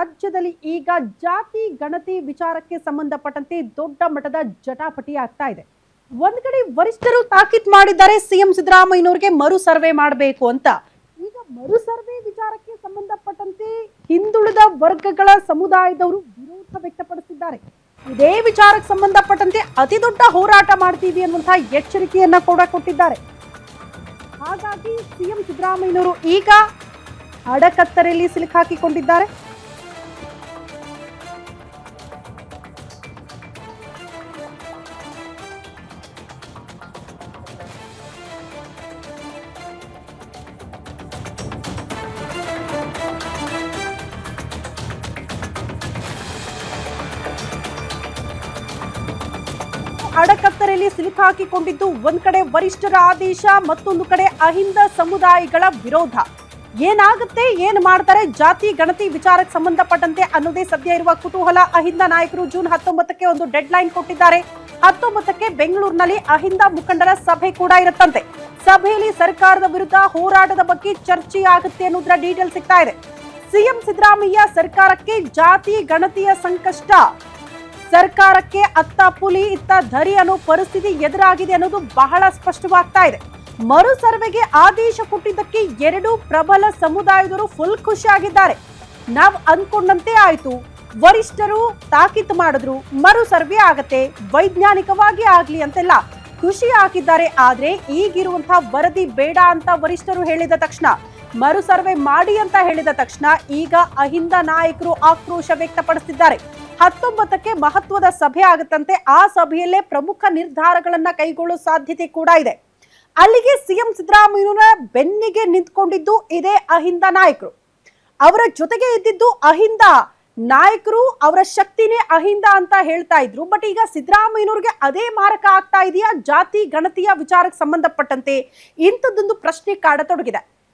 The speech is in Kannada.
ರಾಜ್ಯದಲ್ಲಿ ಈಗ ಜಾತಿ ಗಣತಿ ವಿಚಾರಕ್ಕೆ ಸಂಬಂಧಪಟ್ಟಂತೆ ದೊಡ್ಡ ಮಟ್ಟದ ಜಟಾಪಟಿ ಆಗ್ತಾ ಇದೆ. ಒಂದ್ ಕಡೆ ವರಿಷ್ಠರು ತಾಕೀತ್ ಮಾಡಿದ್ದಾರೆ, ಸಿಎಂ ಸಿದ್ದರಾಮಯ್ಯನವರಿಗೆ ಮರು ಸರ್ವೆ ಮಾಡಬೇಕು ಅಂತ. ಈಗ ಮರು ಸರ್ವೆ ವಿಚಾರಕ್ಕೆ ಸಂಬಂಧಪಟ್ಟಂತೆ ಹಿಂದುಳಿದ ವರ್ಗಗಳ ಸಮುದಾಯದವರು ವಿರೋಧ ವ್ಯಕ್ತಪಡಿಸಿದ್ದಾರೆ. ಇದೇ ವಿಚಾರಕ್ಕೆ ಸಂಬಂಧಪಟ್ಟಂತೆ ಅತಿ ದೊಡ್ಡ ಹೋರಾಟ ಮಾಡ್ತೀವಿ ಅನ್ನುವಂತಹ ಎಚ್ಚರಿಕೆಯನ್ನ ಕೂಡ ಕೊಟ್ಟಿದ್ದಾರೆ. ಹಾಗಾಗಿ ಸಿಎಂ ಸಿದ್ದರಾಮಯ್ಯನವರು ಈಗ ಅಡಕತ್ತರೆಯಲ್ಲಿ ಸಿಲುಕಾಕಿಕೊಂಡಿದ್ದಾರೆ. ಅಡಕತ್ತರೆಯಲ್ಲಿ ಸಿಲುಕಾಕಿಕೊಂಡಿದ್ದು ಒಂದ್ ಕಡೆ ವರಿಷ್ಠರ ಆದೇಶ, ಮತ್ತೊಂದು ಕಡೆ ಅಹಿಂದ ಸಮುದಾಯಗಳ ವಿರೋಧ. ಏನಾಗುತ್ತೆ, ಏನ್ ಮಾಡ್ತಾರೆ, ಜಾತಿ, ಗಣತಿ ವಿಚಾರಕ್ಕೆ ಸಂಬಂಧಪಟ್ಟಂತೆ ಅನ್ನೋದೇ ಸದ್ಯ ಇರುವ ಕುತೂಹಲ. ಅಹಿಂದ ನಾಯಕರು ಜೂನ್ ಹತ್ತೊಂಬತ್ತಕ್ಕೆ ಒಂದು ಡೆಡ್ ಲೈನ್ ಕೊಟ್ಟಿದ್ದಾರೆ. ಹತ್ತೊಂಬತ್ತಕ್ಕೆ ಬೆಂಗಳೂರಿನಲ್ಲಿ ಅಹಿಂದ ಮುಖಂಡರ ಸಭೆ ಕೂಡ ಇರುತ್ತಂತೆ. ಸಭೆಯಲ್ಲಿ ಸರ್ಕಾರದ ವಿರುದ್ಧ ಹೋರಾಟದ ಬಗ್ಗೆ ಚರ್ಚೆ ಆಗುತ್ತೆ ಅನ್ನೋದ್ರ ಡೀಟೇಲ್ ಸಿಗ್ತಾ ಇದೆ. ಸಿಎಂ ಸಿದ್ದರಾಮಯ್ಯ ಸರ್ಕಾರಕ್ಕೆ ಜಾತಿ, ಗಣತಿಯ ಸಂಕಷ್ಟ. ಸರ್ಕಾರಕ್ಕೆ ಅತ್ತ ಪುಲಿ, ಇತ್ತ ಧರಿ ಅನ್ನೋ ಪರಿಸ್ಥಿತಿ ಎದುರಾಗಿದೆ ಅನ್ನೋದು ಬಹಳ ಸ್ಪಷ್ಟವಾಗ್ತಾ ಇದೆ. ಮರು ಸರ್ವೆಗೆ ಆದೇಶ ಕೊಟ್ಟಿದ್ದಕ್ಕೆ ಎರಡು ಪ್ರಬಲ ಸಮುದಾಯದವರು ಫುಲ್ ಖುಷಿಯಾಗಿದ್ದಾರೆ ನಾವ್ ಅನ್ಕೊಂಡಂತೆ ಆಯ್ತು. ವರಿಷ್ಠರು ತಾಕೀತು ಮಾಡಿದ್ರು. ಮರು ಸರ್ವೆ ಆಗತ್ತೆ. ವೈಜ್ಞಾನಿಕವಾಗಿ ಆಗ್ಲಿ ಅಂತೆಲ್ಲ ಖುಷಿ ಹಾಕಿದ್ದಾರೆ. ಆದ್ರೆ ಈಗಿರುವಂತಹ ವರದಿ ಬೇಡ ಅಂತ ವರಿಷ್ಠರು ಹೇಳಿದ ತಕ್ಷಣ, ಮರು ಸರ್ವೆ ಮಾಡಿ ಅಂತ ಹೇಳಿದ ತಕ್ಷಣ ಈಗ ಅಹಿಂದ ನಾಯಕರು ಆಕ್ರೋಶ ವ್ಯಕ್ತಪಡಿಸಿದ್ದಾರೆ ಹತ್ತೊಂಬತ್ತಕ್ಕೆ ಮಹತ್ವದ ಸಭೆ ಆಗುತ್ತಂತೆ. ಆ ಸಭೆಯಲ್ಲೇ ಪ್ರಮುಖ ನಿರ್ಧಾರಗಳನ್ನ ಕೈಗೊಳ್ಳುವ ಸಾಧ್ಯತೆ ಕೂಡ ಇದೆ. ಅಲ್ಲಿಗೆ ಸಿಎಂ ಸಿದ್ದರಾಮಯ್ಯನ ಬೆನ್ನಿಗೆ ನಿಂತ್ಕೊಂಡಿದ್ದು ಇದೇ ಅಹಿಂದ ನಾಯಕರು. ಅವರ ಜೊತೆಗೆ ಇದ್ದಿದ್ದು ಅಹಿಂದ ನಾಯಕರು, ಅವರ ಶಕ್ತಿನೇ ಅಹಿಂದ ಅಂತ ಹೇಳ್ತಾ ಇದ್ರು. ಬಟ್ ಈಗ ಸಿದ್ದರಾಮಯ್ಯನವ್ರಿಗೆ ಅದೇ ಮಾರಕ ಆಗ್ತಾ ಇದೆಯಾ? ಜಾತಿ, ಗಣತಿಯ ವಿಚಾರಕ್ಕೆ ಸಂಬಂಧಪಟ್ಟಂತೆ ಇಂಥದ್ದೊಂದು ಪ್ರಶ್ನೆ ಕಾಡತೊಡಗಿದೆ.